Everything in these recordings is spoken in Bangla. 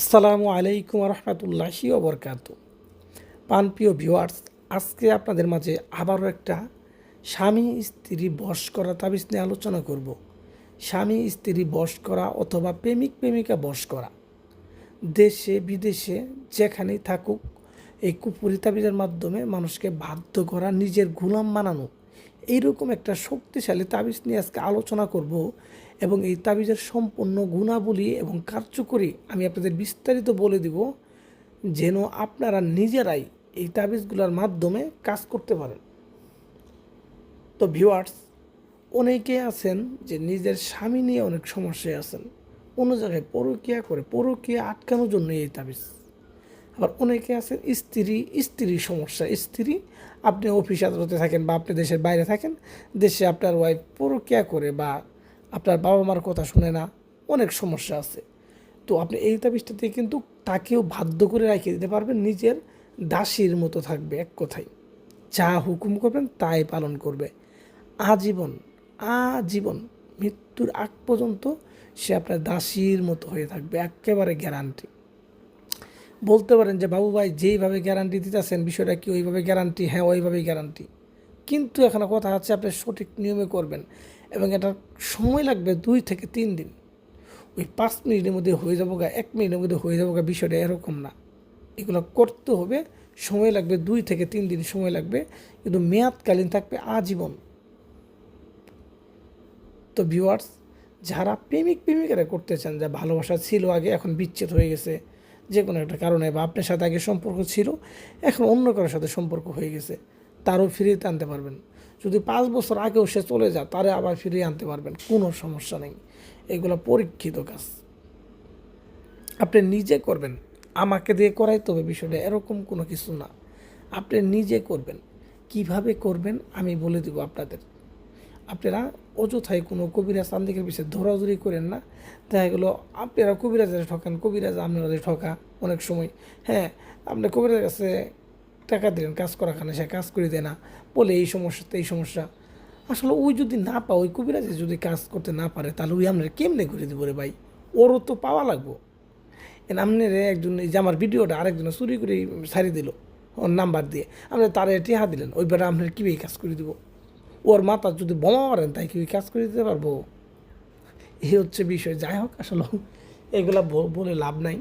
আসসালামু আলাইকুম রহমতুল্লাহি ওবরকাত। পানপ্রিয় ভিউয়ার্স, আজকে আপনাদের মাঝে আবারও একটা স্বামী স্ত্রী বশ করা তাবিজ নিয়ে আলোচনা করব। স্বামী স্ত্রী বশ করা অথবা প্রেমিক প্রেমিকা বশ করা। দেশে, বিদেশে যেখানেই থাকুক, এই কুপুরি তাবিজের মাধ্যমে মানুষকে বাধ্য করা, নিজের গোলাম বানানো, এইরকম একটা শক্তিশালী তাবিজ নিয়ে আজকে আলোচনা করব। এবং এই তাবিজের সম্পূর্ণ গুণাবলী এবং কার্যকরী আমি আপনাদের বিস্তারিত বলে দিব, যেন আপনারা নিজেরাই এই তাবিজগুলোর মাধ্যমে কাজ করতে পারেন। তো ভিউয়ার্স, অনেকে আছেন যে নিজের স্বামী নিয়ে অনেক সমস্যায় আছেন। অন্য জায়গায় পরকিয়া করে, পরকিয়া আটকানোর জন্য এই তাবিজ। আবার অনেকে আছেন স্ত্রী, স্ত্রীর সমস্যা। স্ত্রী, আপনি অফিস আদালতে থাকেন বা আপনি দেশের বাইরে থাকেন, দেশে আপনার ওয়াইফ পরকিয়া করে বা আপনার বাবা মার কথা শুনে না, অনেক সমস্যা আছে। তো আপনি এই তাবিজটা দিয়ে কিন্তু তাকেও বাধ্য করে রেখে দিতে পারবেন, নিজের দাসীর মতো থাকবে এক কথায়। যা হুকুম করবেন তাই পালন করবে। আজীবন আজীবন মৃত্যুর আগ পর্যন্ত সে আপনার দাসীর মতো হয়ে থাকবে, একেবারে গ্যারান্টি বলতে পারেন যে, বাবু ভাই, যেইভাবে গ্যারান্টি দিতেছেন, বিষয়টা কি ওইভাবে গ্যারান্টি হ্যাঁ ওইভাবেই গ্যারান্টি কিন্তু এখানে কথা হচ্ছে আপনি সঠিক নিয়মে করবেন এবং এটা সময় লাগবে দুই থেকে তিন দিন। ওই পাঁচ মিনিটের মধ্যে হয়ে যাব গা, এক মিনিটের মধ্যে হয়ে যাব গা, বিষয়টা এরকম না। এগুলো করতে হবে, সময় লাগবে দুই থেকে তিন দিন সময় লাগবে, কিন্তু মেয়াদকালীন থাকবে আজীবন। তো ভিউয়ার্স যারা প্রেমিক প্রেমিকারা করতে চান, যা ভালোবাসা ছিল আগে, এখন বিচ্ছেদ হয়ে গেছে, যে কোনো একটা কারণে বা আপনার সাথে আগে সম্পর্ক ছিল, এখন অন্য কারোর সাথে সম্পর্ক হয়ে গেছে তারও ফিরিয়ে আনতে পারবেন। যদি পাঁচ বছর আগেও সে চলে যায়, তারে আবার ফিরিয়ে আনতে পারবেন। কোনো সমস্যা নেই। এগুলো পরীক্ষিত কাজ। আপনি নিজে করবেন। আমাকে দিয়ে করাইতে হবে বিষয়টা। এরকম কোনো কিছু না। আপনি নিজে করবেন। কীভাবে করবেন আমি বলে দেবো আপনাদের। আপনারা অযথায় কোনো কবিরাজ তান্ত্রিকের পিছিয়ে ধরাধরি করেন না। দেখা গেলো, আপনারা কবিরাজের ঠকান, কবিরাজ আপনারা ঠকা অনেক সময়। হ্যাঁ আপনি কবিরাজের কাছে টাকা দিলেন কাজ করা করাখানে সে কাজ করে দেয় না। বলে, এই সমস্যা এই সমস্যা। আসলে ওই যদি না পাও ওই কবিরাজে যদি কাজ করতে না পারে, তাহলে ওই আপনার কেমনে করে দিব রে ভাই? ওরও তো পাওয়া লাগবো। এন আপনার একজন, এই যে আমার ভিডিওটা আরেকজন চুরি করে ছাড়ি দিল, ওর নাম্বার দিয়ে। আপনি তার টিহা দিলেন, ওই বেটা আপনার কীভাবে কাজ করে দিব? ওর মাথা যদি বোমা মারেন তাই কি কাজ করে দিতে পারব? এই হচ্ছে বিষয়, যাই হোক, আসলে এগুলা বলে লাভ নাই।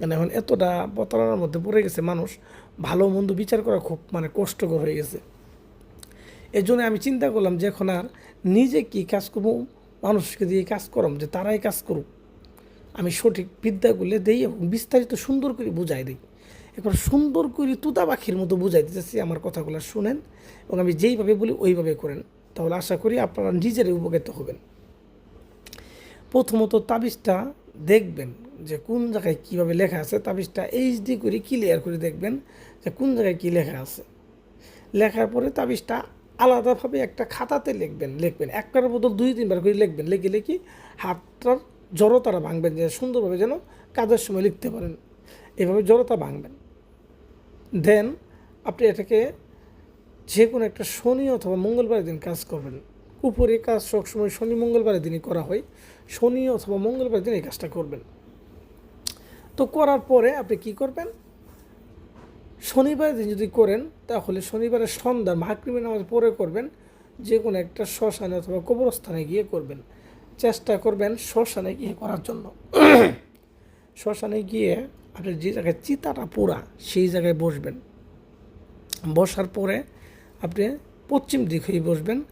মানে এখন এতটা প্রতারণার মধ্যে পড়ে গেছে মানুষ, ভালো মন্দ বিচার করা খুব মানে কষ্টকর হয়ে গেছে। এই জন্য আমি চিন্তা করলাম যে এখন আর নিজে কি কাজ করব, মানুষকে দিয়ে কাজ করম, যে তারাই কাজ করুক। আমি সঠিক বিদ্যাগুলো দিই এবং বিস্তারিত সুন্দর করে বুঝাই দিই। এবার সুন্দর করে তুতা পাখির মতো বুঝাই দিতেছি আমার কথাগুলো শুনেন এবং আমি যেইভাবে বলি ওইভাবে করেন। তাহলে আশা করি আপনারা নিজেরাই উপকৃত হবেন। প্রথমত তাবিজটা দেখবেন যে কোন জায়গায় কীভাবে লেখা আছে, তাবিজটা এইচডি করে ক্লিয়ার করে দেখবেন যে কোন জায়গায় কী লেখা আছে। লেখার পরে তাবিজটা আলাদাভাবে একটা খাতাতে লিখবেন লিখবেন। একবার বদল দুই, তিনবার করে লিখবেন। লিখে লিখি হাতটার জড়তারা ভাঙবেন, যে সুন্দরভাবে যেন কাজের সময় লিখতে পারেন। এভাবে জড়তা ভাঙবেন। দেন আপনি এটাকে যে কোনো একটা শনি অথবা মঙ্গলবারের দিন কাজ করবেন। উপরে কাজ সবসময় শনি, মঙ্গলবারের দিনই করা হয়। শনি অথবা মঙ্গলবারের দিন এই কাজটা করবেন। তো করার পরে আপনি কি করবেন? শনিবারের দিন যদি করেন, তাহলে শনিবারের সন্ধ্যা মাহক্রিমের নামাজ পরে করবেন। যে কোনো একটা শ্মশানে অথবা কবরস্থানে গিয়ে করবেন। চেষ্টা করবেন শ্মশানে গিয়ে করার জন্য। শ্মশানে গিয়ে আপনি যে জায়গায় চিতাটা পোড়া, সেই জায়গায় বসবেন। বসার পরে আপনি পশ্চিম দিক হয়ে বসবেন।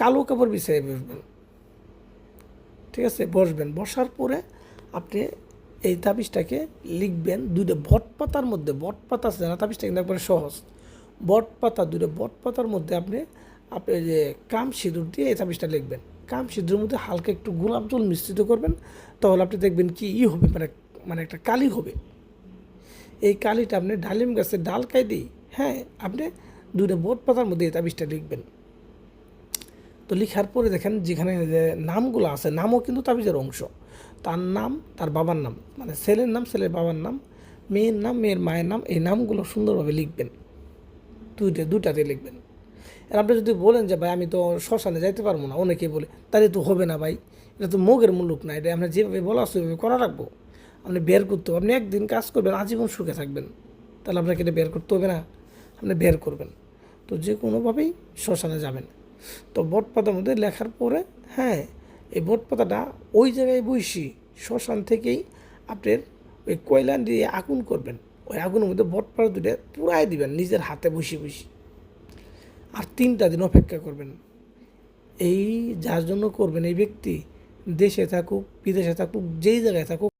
কালো কাপড় বিছাই বসবেন। ঠিক আছে? বসবেন। বসার পরে আপনি এই তাবিজটাকে লিখবেন দুইটা বট পাতার মধ্যে। বট পাতা আছে না? তাবিজটা কিন্তু একবারে সহজ। বট পাতা দুটো বট পাতার মধ্যে আপনি আপনি যে কাম সিঁদুর দিয়ে এই তাবিজটা লিখবেন। কাম সিঁদুর মধ্যে হালকা একটু গোলাপ জল মিশ্রিত করবেন। তাহলে আপনি দেখবেন কি ই হবে মানে মানে একটা কালি হবে। এই কালিটা আপনি ডালিম গাছের ডাল খাই দিই হ্যাঁ আপনি দুটো বোট পাতার মধ্যে এই তাবিজটা লিখবেন। তো লিখার পরে দেখেন যেখানে যে নামগুলো আছে, নামও কিন্তু তাবিজের অংশ। তার নাম, তার বাবার নাম মানে ছেলের নাম, ছেলের বাবার নাম, মেয়ের নাম, মেয়ের মায়ের নাম, এই নামগুলো সুন্দরভাবে লিখবেন। দুইটা দুটাতে লিখবেন। আর আপনি যদি বলেন যে, ভাই, আমি তো শ্মশানে যাইতে পারব না। অনেকে বলে, তাহলে তো হবে না ভাই, এটা তো মোগের মুলুক না, এটা আমরা যেভাবে বলা আছে, ওইভাবে করা রাখব আপনি বের করতে হবে, আপনি একদিন কাজ করবেন, আজীবন সুখে থাকবেন। তাহলে আপনাকে এটা বের করতে হবে না, আপনি বের করবেন। তো যে কোনোভাবেই শ্মশানে যাবেন। তো বট পাতার মধ্যে লেখার পরে হ্যাঁ এই বট পাতাটা ওই জায়গায় বসি শ্মশান থেকেই আপনার ওই কয়লা দিয়ে আগুন করবেন। ওই আগুনের মধ্যে বট পাতা দুটো পুরাই দিবেন, নিজের হাতে বসে বসে আর তিনটা দিন অপেক্ষা করবেন। এই যার জন্য করবেন এই ব্যক্তি, দেশে থাকুক, বিদেশে থাকুক, যেই জায়গায় থাকুক।